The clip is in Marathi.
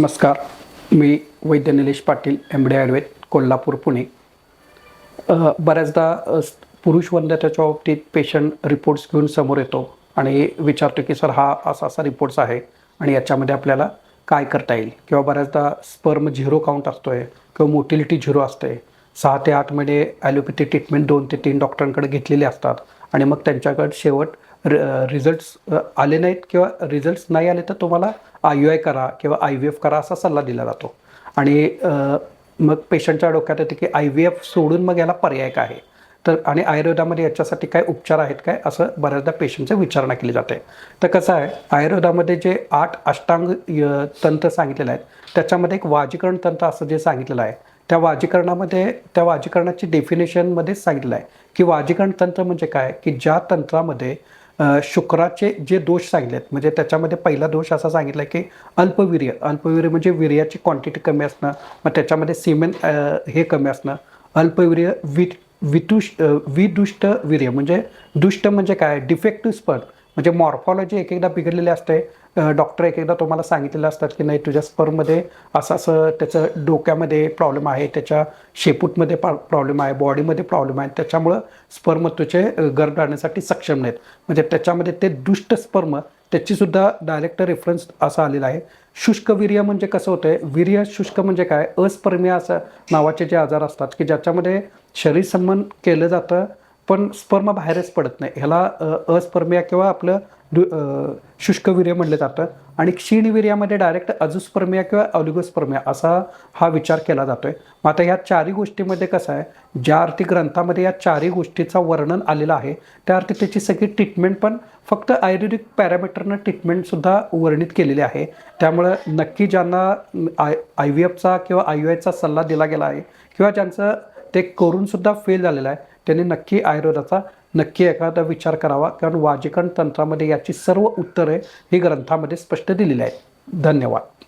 नमस्कार. मी वैद्य निलेश पाटील एम डी आयुर्वेद कोल्हापूर पुणे. बऱ्याचदा पुरुष वंध्यतेच्या बाबतीत पेशंट रिपोर्ट्स घेऊन समोर येतो आणि विचारतो की सर हा असा असा रिपोर्ट्स आहे आणि याच्यामध्ये आपल्याला काय करता येईल? किंवा बऱ्याचदा स्पर्म झिरो काउंट असतोय किंवा मोटिलिटी झिरो असते. सहा ते आठ महिने ॲलोपॅथी ट्रीटमेंट दोन ते तीन डॉक्टरांकडे घेतलेले असतात आणि मग त्यांच्याकडे शेवट र रिझल्ट्स आले नाहीत किंवा रिझल्ट्स नाही आले तर तुम्हाला आय यू आय करा किंवा आय व्ही एफ करा असा सल्ला दिला जातो. आणि मग पेशंटच्या डोक्यात येते की आय व्ही एफ सोडून मग याला पर्याय काय आहे? तर आणि आयुर्वेदामध्ये याच्यासाठी काय उपचार आहेत काय? असं बऱ्याचदा पेशंटचं विचारणा केली जाते. तर कसं आहे? आयुर्वेदामध्ये जे आठ अष्टांग तंत्र सांगितलेलं आहेत त्याच्यामध्ये एक वाजीकरण तंत्र असं जे सांगितलेलं आहे त्या वाजीकरणामध्ये त्या वाजीकरणाची डेफिनेशनमध्येच सांगितलं आहे की वाजीकरण तंत्र म्हणजे काय? की ज्या तंत्रामध्ये शुक्राचे जे दोष सांगितलेत म्हणजे त्याच्यामध्ये पहिला दोष असा सांगितला की अल्पवीर्य. अल्पवीर्य म्हणजे वीर्याची क्वांटिटी कमी असणं मग त्याच्यामध्ये सिमेंट हे कमी असणं. अल्पवीर्य वि वितुष विदुष्ट वीर्य म्हणजे दुष्ट म्हणजे काय? डिफेक्टिव्ह स्पर्ध म्हणजे मॉर्फॉलॉजी एक एकदा बिघडलेली असते. डॉक्टर एक एकदा तुम्हाला सांगितलेलं असतात की नाही तुझ्या स्पर्ममध्ये असं असं त्याचं डोक्यामध्ये प्रॉब्लेम आहे त्याच्या शेपूटमध्ये प्रॉब्लेम आहे बॉडीमध्ये प्रॉब्लेम आहे. त्याच्यामुळं स्पर्म तुझे गर्भ राहण्यासाठी सक्षम नाहीत. म्हणजे त्याच्यामध्ये ते दुष्ट स्पर्म त्याचीसुद्धा डायरेक्ट रेफरन्स असा आलेला आहे. शुष्क वीर्य म्हणजे कसं होतंय? वीर्य शुष्क म्हणजे काय? अस्पर्मीय असं नावाचे जे आजार असतात की ज्याच्यामध्ये शरीर संबंध केलं जातं पण स्पर्म बाहेरच पडत नाही. ह्याला अस्पर्मिया किंवा आपलं दु शुष्कवीर्य म्हटलं जातं. आणि क्षीणवीर्यामध्ये डायरेक्ट अजुस्पर्मिया किंवा ऑलिगोस्पर्मिया असा हा विचार केला जातोय. मग आता ह्या चारही गोष्टीमध्ये कसं आहे ज्या अर्थी ग्रंथामध्ये या चारही गोष्टीचा वर्णन आलेलं आहे त्या अर्थी त्याची सगळी ट्रीटमेंट पण फक्त आयुर्वेदिक पॅरामीटरनं ट्रीटमेंटसुद्धा वर्णित केलेली आहे. त्यामुळं नक्की ज्यांना आय आय व्ही एफचा किंवा आय यू आयचा सल्ला दिला गेला आहे किंवा ज्यांचं ते करूनसुद्धा फेल झालेलं आहे. त्यांनी नक्की आयुर्वेदाचा नक्की एखादा विचार करावा. कारण वाजिकण तंत्रामध्ये याची सर्व उत्तरे ही ग्रंथामध्ये स्पष्ट दिलेली आहेत. धन्यवाद.